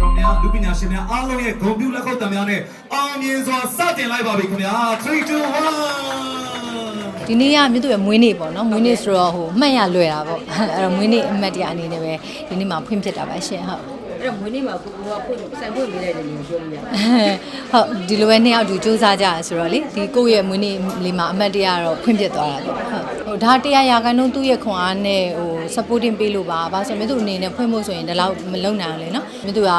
တော်များလူပညာရှင်များအားလုံးရဲ့ဂုဏ်ပြုလက်ခုပ်တံများနဲ့အောင်မြင်စွာစတင်လိုက်ပါပြီခင်ဗျာ3 2 1ဒီနေ့ကမြို့သူရဲ့မွေးနေ့ပေါ့နော်မွေးနေ့ဆိုတော့ဟိုမှတ်ရလွယ်တာပေါ့အဲ့တော့မွေးနေ့အမှတ်တရအနေနဲ့ပဲဒီနေ့မှာဖွင့်ဖြစ်တာပါရှင်ဟုတ်အဲ့တော့မွေးနေ့မှာကိုကိုကဖွင့်ဆိုင်ဖွင့်ပေးလိုက်တယ်လို့ပြောလို့ရတယ်ဟုတ်ဒီလိုပဲနှစ်ယောက်တူစူးစမ်းကြရဆိုတော့လေဒီကိုယ့်ရဲ့မွေးနေ့လေးမှာအမှတ်တရတော့ဖွင့်ဖြစ်သွားတာပေါ့ဟုတ် ဟိုဒါတရားရာခိုင်နှုန်းသူ့ရဲ့ခွန်အားနဲ့ဟို supporting ပေးလို့ပါဘာဆိုမြတ်သူအနေနဲ့ဖွင့်ဖို့ဆိုရင်ဒီလောက်မလုံနိုင်အောင်လေနော်မြတ်သူက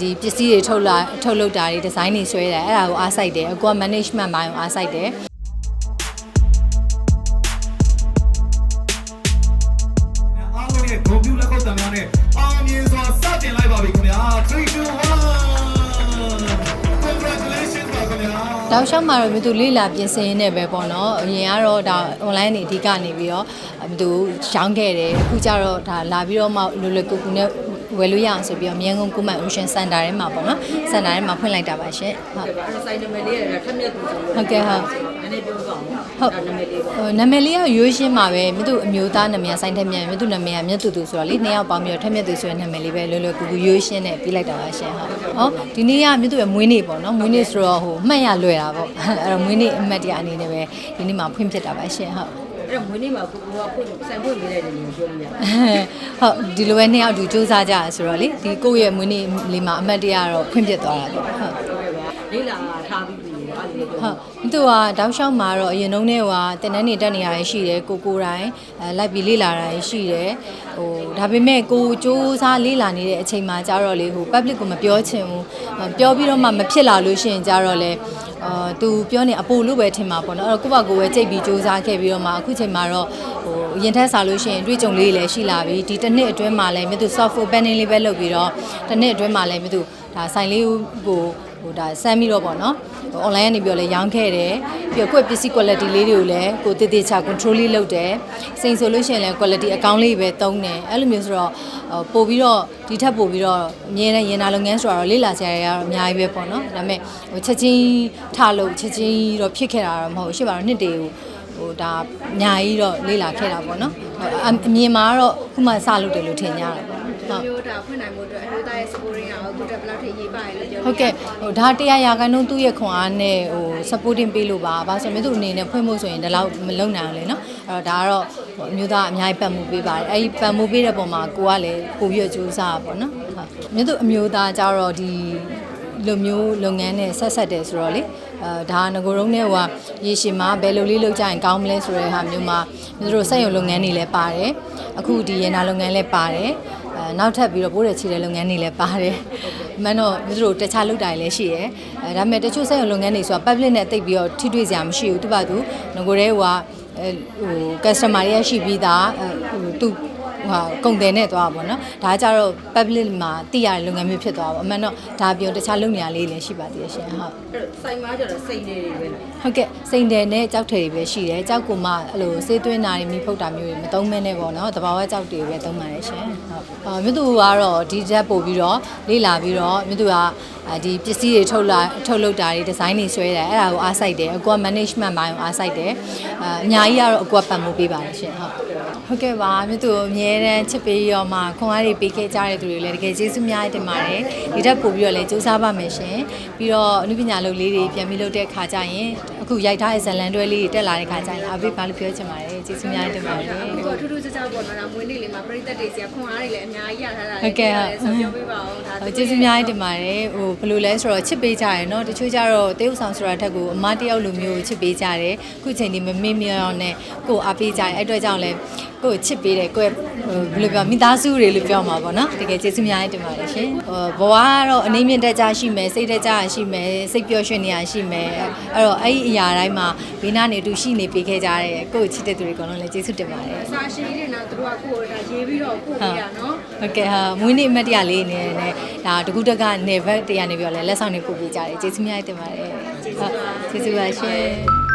ဒီပစ္စည်းတွေထုတ်လာထုတ်လုပ်တာတွေဒီဇိုင်းတွေဆွဲတာအဲ့ဒါကိုအားစိုက်တယ်အကွာ management ဘိုင်းကိုအားစိုက်တယ် တောက်လျှောက်မှာတော့မြသူလေးလာပြင်ဆင်ရင်းနဲ့ပဲပေါ့နော်အရင်ကတော့ဒါ online နေအဓိကနေပြီးတော့မြသူရောင်းခဲ့တယ်အခုကျတော့ဒါလာပြီးတော့မှလွယ်လွယ်ကူကူနဲ့ ဝယ်လို့ရအောင်ဆိုပြီးတော့မြန်ကုန်ကုမန် Ocean Center ထဲမှာပေါ့နော် Center ထဲမှာဖွင့်လိုက်တာပါရှင်ဟုတ်အဲ့တော့ဆိုင်နံပါတ်လေးကထက်မြက်သူဆိုလို့ဟုတ်ကဲ့ဟုတ်နည်းနည်းပြောပါဦးဟုတ်ဒါနံပါတ်လေးပေါ့ဟိုနာမည်လေးကရိုးရှင်းပါပဲမြသူအမျိုးသားနာမည်ကစိုင်းထက်မြတ်မြသူနာမည်ကမြတ်သူသူဆိုတော့လေနှစ်ယောက်ပေါင်းပြီးတော့ထက်မြတ်သူဆိုတဲ့နာမည်လေးပဲလွယ်လွယ်ကူကူရိုးရှင်းနဲ့ပြီးလိုက်တာပါရှင်ဟုတ်ဟောဒီနေ့ကမြသူရဲ့မွေးနေ့ပေါ့နော်မွေးနေ့ဆိုတော့ဟိုမှတ်ရလွယ်တာပေါ့အဲ့တော့မွေးနေ့အမှတ်တရအနေနဲ့ပဲဒီနေ့မှာဖွင့်ဖြစ်တာပါရှင်ဟုတ် အဲ့တော့မွေးနေ့မှာကိုကိုကဖွင့်ဆိုင်ဖွင့်ပေးလိုက်တယ်လို့ပြောလို့ရတယ်ဟုတ်ဒီလိုပဲနှစ်ယောက်တူစူးစမ်းကြရဆိုတော့လေဒီကိုယ့်ရဲ့မွေးနေ့လေးမှာအမှတ်တရတော့ဖွင့်ဖြစ်သွားတာပေါ့ဟုတ်ဟုတ်ကဲ့ပါလေးလာထားပြီးပြီအဲ့ဒါလေးပြောဟုတ်သူကတောက်လျှောက်မှာတော့အရင်တုန်းကဟိုကတင်တန်းနေတက်နေရရှိတယ်ကိုကိုတိုင်းအဲလိုက်ပြီးလေ့လာတာရှိတယ်ဟိုဒါပေမဲ့ကိုစူးစမ်းလေ့လာနေတဲ့အချိန်မှာကျတော့လေဟို public ကိုမပြောချင်ဘူးအဲပြောပြီးတော့မှမဖြစ်လာလို့ရှိရင်ကျတော့လေ အာသူပြောနေအပိုလို့ပဲထင်မှာပေါ့နော်အဲ့တော့ကိုယ့်ဘကိုယ်ပဲကြိတ်ပြီးစူးစမ်းခဲ့ပြီးတော့မှအခုချိန်မှာတော့ဟိုရင်ထက်စားလို့ရှိရင်တွေ့ကြုံလေးတွေလည်းရှိလာပြီဒီတစ်နှစ်အတွင်းမှာလည်းမြတ်သူ soft opening လေးပဲလုပ်ပြီးတော့တစ်နှစ်အတွင်းမှာလည်းမြတ်သူဒါဆိုင်လေးကို ဟိုဒါစမ်းပြီးတော့ပေါ့နော်ဟို online ကနေပြီးတော့လည်းရောင်းခဲ့တယ်ပြီးတော့ကိုယ့်ပစ္စည်း quality လေးတွေကိုလည်းကိုတည်တည်ချ control လေးလုပ်တယ်စိန်ဆိုလို့ရှိရင်လည်း quality အကောင်းလေးပဲသုံးတယ်အဲ့လိုမျိုးဆိုတော့ဟိုပို့ပြီးတော့ဒီထက်ပို့ပြီးတော့အမြဲတမ်းရင်နာလုပ်ငန်းဆိုတော့လေ့လာစရာတွေကတော့အများကြီးပဲပေါ့နော်ဒါပေမဲ့ဟိုချက်ချင်းထလို့ချက်ချင်းတော့ဖြစ်ခဲ့တာတော့မဟုတ်ဘူးရှေ့ပါတော့နှစ်တွေကို ဟိုဒါအများကြီးတော့လေ့လာခဲ့တာပေါ့နော်အအမြင်မှာကတော့ခုမှစလုပ်တယ်လို့ထင်ကြတာပေါ့ဟုတ်မျိုးဒါဖွင့်နိုင်မှုအတွက်အမျိုးသားရဲ့ supporting အောင်သူတက်ဘလောက်ထိရေးပါရလဲပြောဟုတ်ကဲ့ဟိုဒါတရားရာခိုင်နှုန်းသူ့ရဲ့ခွန်အားနဲ့ဟို supporting ပေးလို့ပါဘာဆိုမြတ်သူအနေနဲ့ဖွင့်ဖို့ဆိုရင်ဒီလောက်မလုံနိုင်အောင်လေနော်အဲ့တော့ဒါကတော့ဟိုအမျိုးသားအများကြီးပတ်မှုပေးပါတယ်အဲ့ဒီပတ်မှုပေးတဲ့ပုံမှာကိုကလည်းပို့ပြီးတော့ကြိုးစားပါပေါ့နော်ဟုတ်မြတ်သူအမျိုးသားကြတော့ဒီလိုမျိုးလုပ်ငန်းနဲ့ဆက်ဆက်တယ်ဆိုတော့လေ အဲဒါငကိုယ်လုံးနဲ့ဟိုကရေရှည်မှာဘယ်လိုလေးလုပ်ကြရင်ကောင်းမလဲဆိုတဲ့ဟာမျိုးမှာမြတ်တို့စက်ရုံလုပ်ငန်းတွေလည်းပါတယ်အခုဒီရေနာလုပ်ငန်းလည်းပါတယ်အဲနောက်ထပ်ပြီးတော့ပိုးတဲ့ချီတဲ့လုပ်ငန်းတွေလည်းပါတယ်။မန်တော့သူတို့တခြားလုပ်တာတွေလည်းရှိတယ်။အဲဒါပေမဲ့တချို့စက်ရုံလုပ်ငန်းတွေဆိုတာ public နဲ့တိတ်ပြီးတော့ထိတွေ့စရာမရှိဘူး။သူ့ဘာသူငကိုယ်တည်းဟိုကအဲဟို customer တွေရရှိပြီးသားအဲဟိုသူ ဟိုကုန်တယ်နဲ့သွားပါဘောနော်။ဒါကကြတော့ public မှာတိရတဲ့လုပ်ငန်းမျိုးဖြစ်သွားပါဘော။အမှန်တော့ဒါပြောတခြားလုပ်နေရလေးလည်းရှိပါသေးတယ်ရှင်ဟုတ်အဲ့တော့ဆိုင်မှာကျတော့စိတ်နေတွေပဲလားဟုတ်ကဲ့စိန်တယ်နဲ့ကြောက်ထည်တွေပဲရှိတယ်ကြောက်ကမှအဲ့လိုစေးသွင်းတာတွေမိဖုတ်တာမျိုးတွေမသုံးမဲနဲ့ပေါ့နော်တဘာဝကြောက်တွေပဲသုံးပါတယ်ရှင်ဟုတ်အာမြတ်သူကတော့ဒီတက်ပို့ပြီးတော့လေးလာပြီးတော့မြတ်သူကအာ ဒီပစ္စည်းတွေထုတ်လာထုတ်လုပ်တာတွေဒီဇိုင်းတွေဆွဲတာအဲ့ဒါကိုအားစိုက်တယ်အကွာ management ဘိုင်းကိုအားစိုက်တယ်အာအများကြီးကတော့အကွာပတ်မှုပေးပါတယ်ရှင်ဟုတ်ဟုတ်ကဲ့ပါမြတ်သူအမြဲတမ်းချစ်ပေးရောမှခွန်အားတွေပေးခဲ့ကြတဲ့သူတွေလည်းတကယ်ကျေးဇူးအများကြီးတင်ပါတယ်ဒီတက်ပို့ပြီးတော့လည်းစူးစမ်းပါမယ်ရှင်ပြီးတော့အနုပညာလုပ်လေးတွေပြန်ပြီးလုပ်တဲ့ခါကျရင်အခုရိုက်ထားတဲ့ဇလန်တွဲလေးတွေတက်လာတဲ့ခါကျရင်အဘေးဘာလို့ပြောချင်ပါတယ်ကျေးဇူးအများကြီးတင်ပါတယ်ဒီတော့ထူးထူးခြားခြားပေါ်တော့ဒါမွေးနေ့လေးမှာပရိသတ်တွေစီကခွန်အားတွေလည်းအများကြီးရထားတာဟုတ်ကဲ့ဟုတ်ဆိုပြောပြပါအောင်ဒါဟိုကျေးဇူးအများကြီးတင်ပါတယ်ဟိုဘယ်လိုလဲဆိုတော့ချစ်ပေးကြရယ်เนาะတချို့ကျတော့တေးဥဆောင်ဆိုတာထက်ကိုအမတယောက်လိုမျိုးချစ်ပေးကြတယ်အခုချိန်ဒီမမေ့မြောင်နဲ့ကိုယ်အားပေးကြတယ်အဲ့အတွက်ကြောင့်လဲ ကိုယ်ချစ်ပေးတယ်ကိုယ်ဟိုဘယ်လိုပြောမိသားစုတွေလို့ပြောမှာပေါ့နော်တကယ်ကျေးဇူးအများကြီးတင်ပါတယ်ရှင်ဟိုဘဝကတော့အနေမြင့်တက်ကြရှိမယ်စိတ်တက်ကြရှိမယ်စိတ်ပျော်ရွှင်နေရရှိမယ်အဲ့တော့အဲ့ဒီအရာတိုင်းမှာဘေးနားနေတူရှိနေပေးခဲ့ကြတယ်ကိုယ်ချစ်တဲ့သူတွေကတော့လည်းကျေးဇူးတင်ပါတယ်စာရှိတဲ့နောက်သူတို့ကကိုယ်ဒါရေးပြီးတော့ပို့ပေးရနော်ဟုတ်ကဲ့ဟာမွေးနေ့အမှတ်တရလေးအနေနဲ့ဒါတကူတက်ကနေဘက်တရားနေပြောလဲလက်ဆောင်တွေပို့ပေးကြတယ်ကျေးဇူးများတင်ပါတယ်ဟုတ်ကျေးဇူးပါရှင်